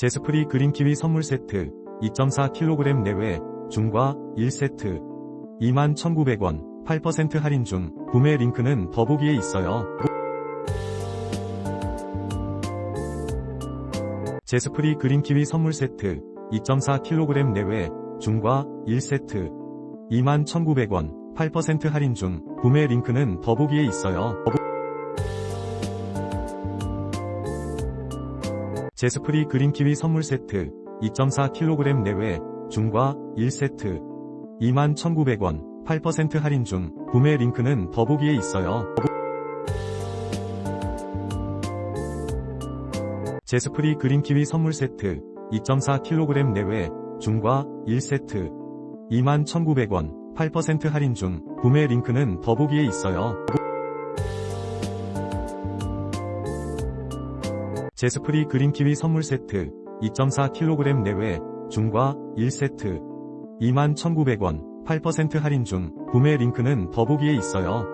제스프리 그린키위 선물 세트 2.4kg 내외 중과 1세트 21,900원 8% 할인 중 구매 링크는 더보기에 있어요. 제스프리 그린키위 선물 세트 2.4kg 내외 중과 1세트 21,900원 8% 할인 중 구매 링크는 더보기에 있어요. 제스프리 그린키위 선물 세트 2.4kg 내외 중과 1세트 21,900원 8% 할인 중 구매 링크는 더보기에 있어요. 제스프리 그린키위 선물 세트 2.4kg 내외 중과 1세트 21,900원 8% 할인 중 구매 링크는 더보기에 있어요. 제스프리 그린키위 선물 세트 2.4kg 내외 중과 1세트 21,900원 8% 할인 중 구매 링크는 더보기에 있어요.